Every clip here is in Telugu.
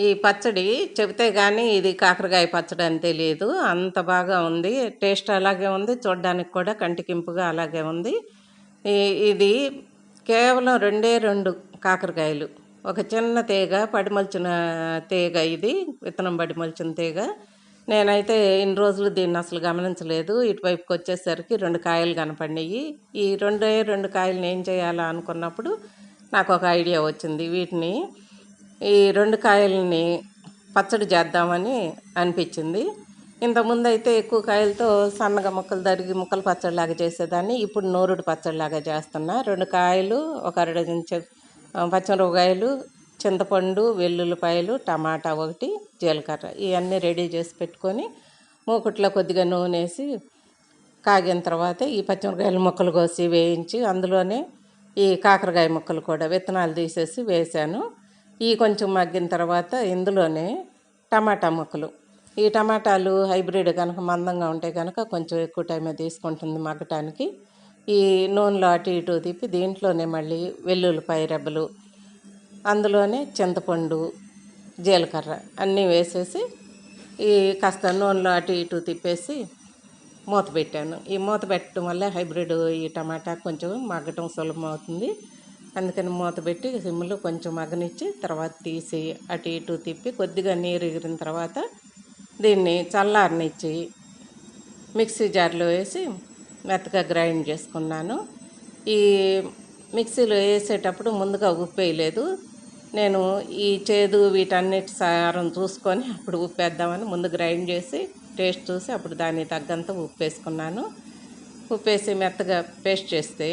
ఈ పచ్చడి చెబితే కానీ ఇది కాకరకాయ పచ్చడి అని తెలియదు అంత బాగా ఉంది. టేస్ట్ అలాగే ఉంది. చూడడానికి కూడా కంటికింపుగా అలాగే ఉంది. ఈ- ఇది కేవలం రెండే రెండు కాకరకాయలు. ఒక చిన్న తీగ పడిమల్చిన తీగ ఇది విత్తనం పడిమల్చిన తీగ. నేనైతే ఇన్ని రోజులు దీన్ని అసలు గమనించలేదు. ఇటువైపుకి వచ్చేసరికి రెండు కాయలు కనపడినాయి. ఈ రెండే రెండు కాయలను ఏం చేయాలా అనుకున్నప్పుడు నాకు ఒక ఐడియా వచ్చింది. వీటిని ఈ రెండు కాయల్ని పచ్చడి చేద్దామని అనిపించింది. ఇంతకుముందు అయితే ఎక్కువ కాయలతో సన్నగా ముక్కలు తరిగి ముక్కలు పచ్చడిలాగా చేసేదాన్ని. ఇప్పుడు నూరుడు పచ్చడిలాగా చేస్తున్నా. రెండు కాయలు ఒక అర డజన్ పచ్చిమిరపకాయలు చింతపండు వెల్లుల్లిపాయలు టమాటా ఒకటి జీలకర్ర ఇవన్నీ రెడీ చేసి పెట్టుకొని మూకుట్లో కొద్దిగా నూనె వేసి కాగిన తర్వాత ఈ పచ్చిమిరకాయల ముక్కలు కోసి వేయించి అందులోనే ఈ కాకరకాయ ముక్కలు కూడా విత్తనాలు తీసేసి వేసాను. ఈ కొంచెం మగ్గిన తర్వాత ఇందులోనే టమాటా ముక్కలు. ఈ టమాటాలు హైబ్రిడ్ కనుక మందంగా ఉంటే కనుక కొంచెం ఎక్కువ టైం తీసుకుంటుంది మగ్గటానికి. ఈ నూనెలో అటు ఇటు తిప్పి దీంట్లోనే మళ్ళీ వెల్లుల్లిపాయ రెబ్బలు అందులోనే చింతపండు జీలకర్ర అన్నీ వేసేసి ఈ కాస్త నూనెలో అటు ఇటు తిప్పేసి మూత పెట్టాను. ఈ మూత పెట్టడం వల్ల హైబ్రిడ్ ఈ టమాటా కొంచెం మగ్గటం సులభం అవుతుంది అందుకని మూత పెట్టి సిమ్లో కొంచెం మగ్గనిచ్చి తర్వాత తీసి అటు ఇటు తిప్పి కొద్దిగా నీరు ఎగిరిన తర్వాత దీన్ని చల్లారనిచ్చి మిక్సీ జార్లో వేసి మెత్తగా గ్రైండ్ చేసుకున్నాను. ఈ మిక్సీలో వేసేటప్పుడు ముందుగా ఉప్పు వేయలేదు. నేను ఈ చేదు వీటన్నిటి సారం చూసుకొని అప్పుడు ఉప్పు వేద్దామని ముందు గ్రైండ్ చేసి టేస్ట్ చూసి అప్పుడు దానికి తగ్గంత ఉప్పు వేసుకున్నాను. ఉప్పు వేసి మెత్తగా పేస్ట్ చేస్తే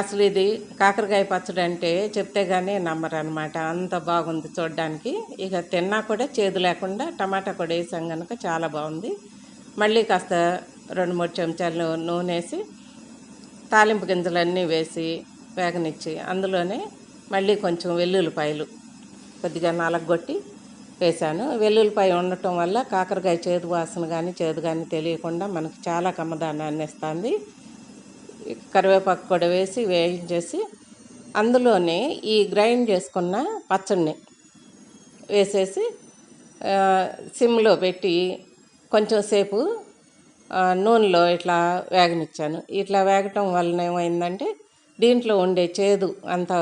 అసలు ఇది కాకరకాయ పచ్చడి అంటే చెప్తే కానీ నమ్మరు అనమాట అంత బాగుంది చూడడానికి. ఇక తిన్నా కూడా చేదు లేకుండా టమాటా కూడా వేసాం కనుక చాలా బాగుంది. మళ్ళీ కాస్త రెండు మూడు చెంచాలు నూనె వేసి తాలింపు గింజలన్నీ వేసి వేగనిచ్చి అందులోనే మళ్ళీ కొంచెం వెల్లుల్లిపాయలు కొద్దిగా నలగొట్టి వేసాను. వెల్లుల్లిపాయ ఉండటం వల్ల కాకరకాయ చేదు వాసన కానీ చేదు కానీ తెలియకుండా మనకు చాలా కమ్మదానాన్ని ఇస్తుంది. కరివేపాకు కూడా వేసి వేయించేసి అందులోనే ఈ గ్రైండ్ చేసుకున్న పచ్చడిని వేసేసి సిమ్లో పెట్టి కొంచెం సేపు నూనెలో ఇట్లా వేగనిచ్చాను. ఇట్లా వేగటం వలన ఏమైందంటే దీంట్లో ఉండే చేదు అంత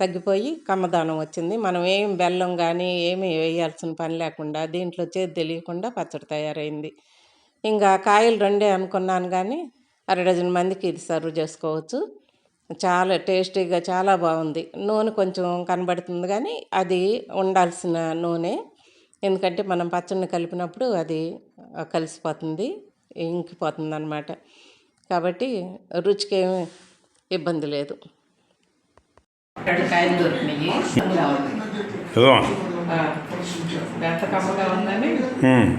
తగ్గిపోయి కమ్మదానం వచ్చింది. మనం ఏం బెల్లం కానీ ఏమి వేయాల్సిన పని లేకుండా దీంట్లో చేదు తెలియకుండా పచ్చడి తయారైంది. ఇంకా కాయలు రెండే అనుకున్నాను కానీ అర డజన్ మందికి ఇది సర్వ్ చేసుకోవచ్చు. చాలా టేస్టీగా చాలా బాగుంది. నూనె కొంచెం కనబడుతుంది కానీ అది ఉండాల్సిన నూనె. ఎందుకంటే మనం పచ్చడిని కలిపినప్పుడు అది కలిసిపోతుంది ఇంకిపోతుంది అనమాట కాబట్టి రుచికి ఏమి ఇబ్బంది లేదు. రెండు కాయలు దొరికినాయి ఏదో ఎంత కమ్మగా ఉందని. ఉమ్.